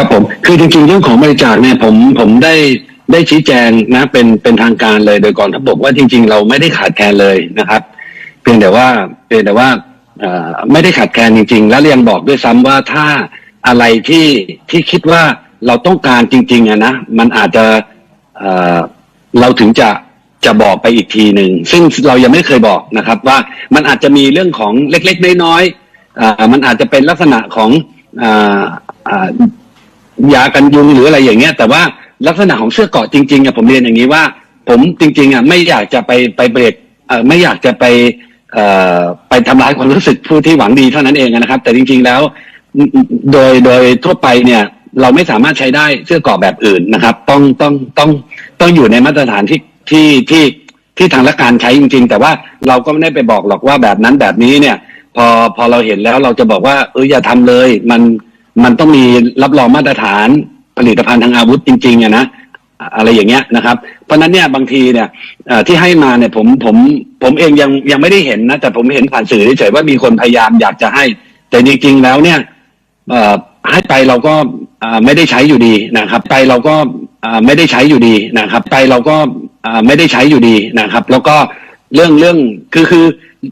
ครับผมคือจริงๆเรื่องของบริจาคเนี่ยผมผมได้ได้ชี้แจงนะเป็นเป็นทางการเลยโดยกองทัพบกว่าจริง ๆ เราไม่ได้ขาดแคลนเลยนะครับเพียงแต่ว่าเพียงแต่ว่าไม่ได้ขาดแคลนจริง ๆ แล้วยังบอกด้วยซ้ำว่าถ้าอะไรที่ที่คิดว่าเราต้องการจริง ๆอะนะมันอาจจะเราถึงจะจะบอกไปอีกทีหนึ่งซึ่งเรายังไม่เคยบอกนะครับ ว่ามันอาจจะมีเรื่องของเล็ก ๆ น้อยๆอมันอาจจะเป็นลักษณะของ ยากันยุงหรืออะไรอย่างเงี้ย แต่ว่าลักษณะของเสื้อเกาะจริงๆอะผมเรียนอย่างนี้ว่า ผมจริง ๆอะไม่อยากจะไปไปเบรกเอ่อไม่อยากจะไปเอ่อไปทำร้ายความรู้สึกผู้ที่หวังดีเท่านั้นเองนะครับ แต่จริง ๆแล้วโดยโดยทั่วไปเนี่ย เราไม่สามารถใช้ได้เสื้อเกราะแบบอื่นนะครับ ต้องต้องต้องต้องอยู่ในมาตรฐานที่ที่ที่ที่ทางราชการใช้จริง ๆ แต่ว่าเราก็ไม่ได้ไปบอกหรอกว่าแบบนั้นแบบนี้เนี่ย พอพอเราเห็นแล้วเราจะบอกว่าเอออย่าทำเลย มัน มันต้องมีรับรองมาตรฐานผลิตภัณฑ์ทางอาวุธจริงๆอะนะอะไรอย่างเงี้ยนะครับ เพราะนั้นเนี่ยบางทีเนี่ยที่ให้มาเนี่ยผมผมผมเองยังยังไม่ได้เห็นนะแต่ผมเห็นผ่านสื่อเฉยๆว่ามีคนพยายามอยากจะให้ แต่จริงๆแล้วเนี่ยให้ไปเราก็ไม่ได้ใช้อยู่ดีนะครับ ไปเราก็ไม่ได้ใช้อยู่ดีนะครับ ไปเราก็ไม่ได้ใช้อยู่ดีนะครับ แล้วก็ เรื่องเรื่องคือคือ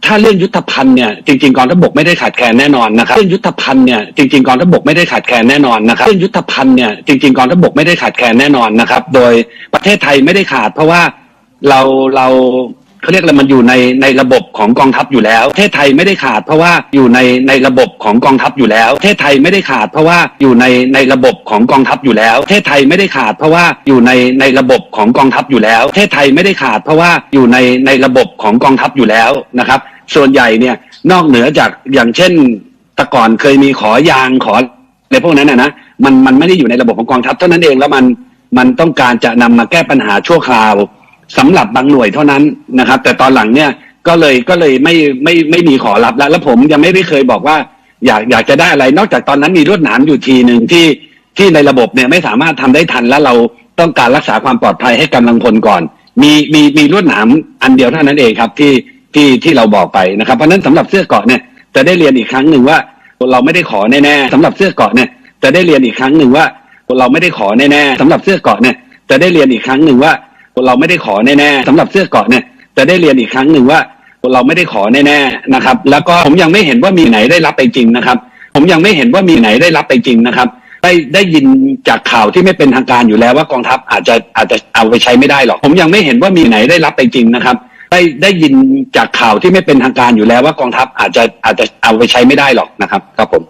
ถ้าเรื่องยุทธภัณฑ์เนี่ยจริงๆกองทัพบกไม่ได้ขาดแคลนแน่นอนนะครับเรื่องยุทธภัณฑ์เนี่ยจริงๆกองทัพบกไม่ได้ขาดแคลนแน่นอนนะครับเรื่องยุทธภัณฑ์เนี่ยจริงๆกองทัพบกไม่ได้ขาดแคลนแน่นอนนะครับ โดยประเทศไทยไม่ได้ขาด เพราะว่าเราเรา เขาเรียกอะไรมันอยู่ในในระบบของกองทัพอยู่แล้วประเทศไทยไม่ได้ขาดเพราะว่าอยู่ในในระบบของกองทัพอยู่แล้วประเทศไทยไม่ได้ขาดเพราะว่าอยู่ในในระบบของกองทัพอยู่แล้วประเทศไทยไม่ได้ขาดเพราะว่าอยู่ในในระบบของกองทัพอยู่แล้วประเทศไทยไม่ได้ขาดเพราะว่าอยู่ในในระบบของกองทัพอยู่แล้วนะครับ ส่วนใหญ่เนี่ยนอกเหนือจากอย่างเช่นแต่ก่อนเคยมีขอยางขออะไรพวกนั้นนะนะมันมันไม่ได้อยู่ในระบบของกองทัพเท่านั้นเองแล้วมันมันต้องการจะนำมาแก้ปัญหาชั่วคราว สำหรับบางหน่วยเท่านั้นนะครับ แต่ตอนหลังเนี่ยก็เลยก็เลยไม่ไม่ไม่มีขอรับแล้ว แล้วผมยังไม่ได้เคยบอกว่า อยากอยากจะได้อะไร นอกจากตอนนั้นมีรวดหนามอยู่ทีหนึ่งที่ที่ในระบบเนี่ยไม่สามารถทำได้ทันแล้วเราต้องการรักษาความปลอดภัยให้กำลังพลก่อน มีมีมีรวดหนามอันเดียวเท่านั้นเองครับที่ที่ที่เราบอกไปนะครับ เพราะนั้นสำหรับเสื้อเกาะเนี่ยจะได้เรียนอีกครั้งหนึ่งว่า เราไม่ได้ขอแน่ๆสำหรับเสื้อเกาะเนี่ยจะได้เรียนอีกครั้งหนึ่งว่า เราไม่ได้ขอแน่ๆสำหรับเสื้อเกาะเนี่ยจะได้เรียนอีกครั้งหนึ่งว่า เราไม่ได้ขอแน่ๆสำหรับเสื้อเกาะเนี่ยจะได้เรียนอีกครั้งหนึ่งว่าเราไม่ได้ขอแน่ๆนะครับ แล้วก็ผมยังไม่เห็นว่ามีไหนได้รับไปจริงนะครับ ผมยังไม่เห็นว่ามีไหนได้รับไปจริงนะครับ ได้ได้ยินจากข่าวที่ไม่เป็นทางการอยู่แล้วว่ากองทัพอาจจะอาจจะเอาไปใช้ไม่ได้หรอกผมยังไม่เห็นว่ามีไหนได้รับไปจริงนะครับ ได้ได้ยินจากข่าวที่ไม่เป็นทางการอยู่แล้วว่ากองทัพอาจจะอาจจะเอาไปใช้ไม่ได้หรอกนะครับ ครับผม